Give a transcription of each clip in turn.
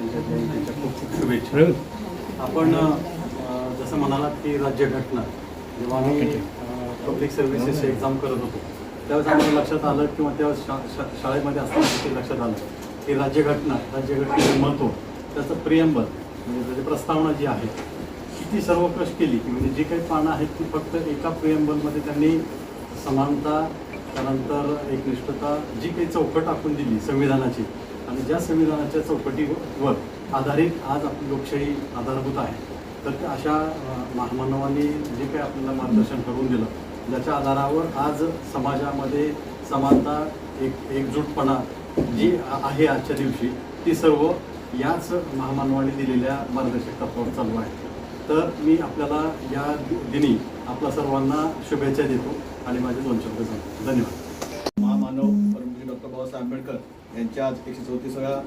त्यांच्या जयंतीच्या खूप खूप शुभेच्छा आपण जसं म्हणालात की राज्यघटना जेव्हा आम्ही पब्लिक सर्व्हिसेसची एक्झाम करत होतो त्यावेळेस आम्हाला लक्षात आलं किंवा शा शाळेमध्ये असताना ते लक्षात आलं की राज्यघटना राज्यघटनेचं महत्त्व त्याचं प्रियंबल म्हणजे त्याची प्रस्तावना जी आहे किती सर्वकष केली की म्हणजे जी काही पानं आहेत ती फक्त एका प्रियंबलमध्ये त्यांनी समानता त्यानंतर एकनिष्ठता जी काही चौकट आखून दिली संविधानाची आणि ज्या संविधानाच्या चौकटीवर आधारित आज आपली लोकशाही आधारभूत आहे तर त्या अशा महामानवांनी जे काही आपल्याला मार्गदर्शन करून दिलं ज्याच्या आधारावर आज समाजामध्ये समानता एक एकजूटपणा जी आहे आजच्या दिवशी ती सर्व याच महामानवाने दिलेल्या मार्गदर्शक तत्वावर चालू आहे. तर मी आपल्याला या दिनी आपल्या सर्वांना शुभेच्छा देतो आणि माझे दोन शब्द सांगतो. धन्यवाद. आंबेडकर यांच्या आज एकशे चौतीसाव्या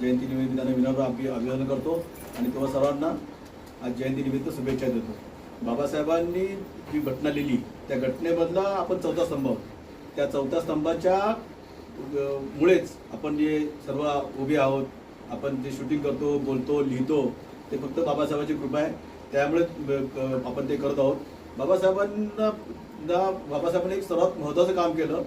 जयंतीनिमित्त विनम्र आम्ही अभिवादन करतो आणि तेव्हा सर्वांना आज जयंतीनिमित्त शुभेच्छा देतो. बाबासाहेबांनी जी घटना लिहिली त्या घटनेमधला आपण चौथा स्तंभ. त्या चौथ्या स्तंभाच्या मुळेच आपण जे सर्व उभे आहोत आपण जे शूटिंग करतो बोलतो लिहितो ते फक्त बाबासाहेबांची कृपा आहे. त्यामुळे आपण ते करत आहोत. बाबासाहेबांना बाबासाहेबांनी एक सर्वात महत्त्वाचं काम केलं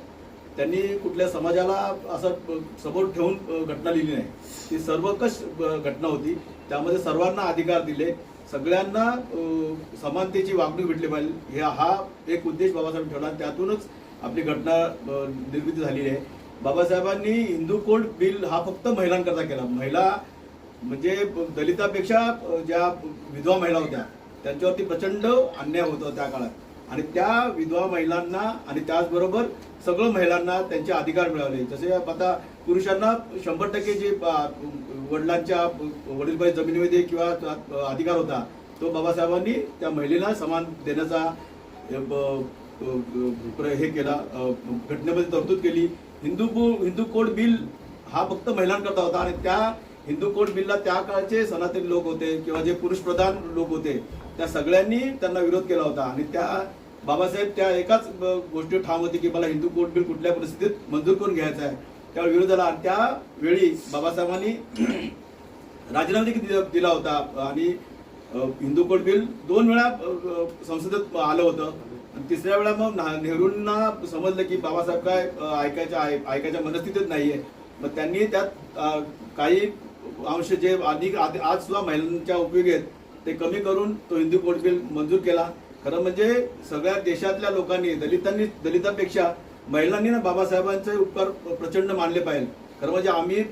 त्यांनी कुठल्या समाजाला असं समोर ठेवून घटना लिहिली नाही. ती सर्वकष घटना होती. त्यामध्ये सर्वांना अधिकार दिले. सगळ्यांना समानतेची वागणूक भेटली पाहिजे. हे हा एक उद्देश बाबासाहेब ठेवला आणि त्यातूनच आपली घटना निर्मिती झालेली आहे. बाबासाहेबांनी हिंदू कोड बिल हा फक्त महिलांकरता केला. महिला म्हणजे दलितापेक्षा ज्या विधवा महिला होत्या त्यांच्यावरती प्रचंड अन्याय होता त्या काळात. आणि त्या विधवा महिलांना आणि त्याचबरोबर सगळं महिलांना त्यांचे अधिकार मिळाले. जसे आता पुरुषांना शंभर टक्के जे वडिलांच्या वडीलबाई जमिनीमध्ये किंवा अधिकार होता तो बाबासाहेबांनी त्या महिलेला समान देण्याचा प्र- हे केला घटनेमध्ये तरतूद केली. हिंदू हिंदू कोड बिल हा फक्त महिलांकरता होता आणि त्या हिंदू कोड बिलला त्या काळचे सनातनी लोक होते किंवा जे पुरुष प्रधान लोक होते त्या सगळ्यांनी त्यांना विरोध केला होता. आणि त्या बाबासाहेब त्या एकाच गोष्टी ठाम होती की मला हिंदू कोर्ट बिल कुठल्या परिस्थितीत मंजूर करून घ्यायचा आहे. त्यावेळी विरोध झाला आणि त्यावेळी बाबासाहेबांनी राजीनामा देखील दिला- होता. आणि हिंदू कोर्ट बिल दोन वेळा संसदेत आलं होतं. तिसऱ्या वेळा मग ना- नेहरूंना समजलं की बाबासाहेब काय ऐकायच्या ऐ- ऐकायच्या मनस्थितीत नाहीये. मग त्यांनी त्यात काही अंश जे अधिक आधी- आज सुद्धा महिलांच्या उपयोगी आहेत ते कमी करून तो हिंदू कोर्ट बिल मंजूर केला. खरं म्हणजे सगळ्या देशातल्या लोकांनी दलितांनी दलितांपेक्षा महिलांनी ना बाबासाहेबांचे उपकार प्रचंड मानले पाहिजे. खरं म्हणजे आम्ही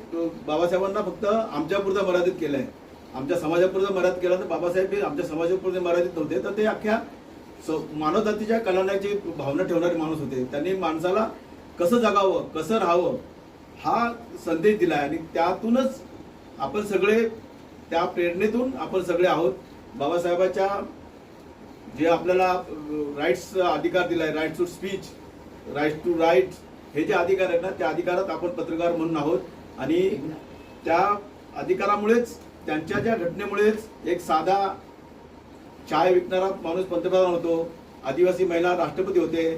बाबासाहेबांना फक्त आमच्यापुरतं मर्यादित केलं आहे आमच्या समाजापुरतं मर्यादित केलं तर बाबासाहेब हे आमच्या समाजापुरते मर्यादित नव्हते. तर ते अख्ख्या स- मानवजातीच्या कल्याणाची भावना ठेवणारे माणूस होते. त्यांनी माणसाला कसं जगावं कसं राहावं हा संदेश दिला आणि त्यातूनच आपण सगळे त्या प्रेरणेतून आपण सगळे आहोत. बाबासाहेबाच्या जे आपल्याला राईट्स अधिकार दिलाय right to speech right to right हे जे अधिकार आहेत ना त्या अधिकारात आपण पत्रकार म्हणून आहोत. आणि त्या अधिकारामुळेच त्यांच्या ज्या घटनेमुळेच एक साधा चाय विकणारा माणूस पंतप्रधान होतो आदिवासी महिला राष्ट्रपती होते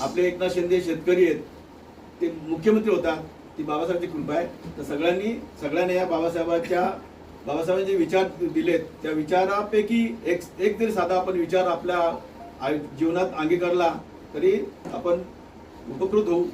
आपले एकनाथ शिंदे शेतकरी आहेत ते मुख्यमंत्री होतात ती बाबासाहेबांची कृपा आहे. तर सगळ्यांनी सगळ्यांनी या बाबासाहेबांच्या बाबासाहेबांचे विचार दिलेत त्या विचारापैकी एक एक जरी साधा आपण विचार आपल्या जीवनात अंगीकारला तरी आपण उपकृत होऊ.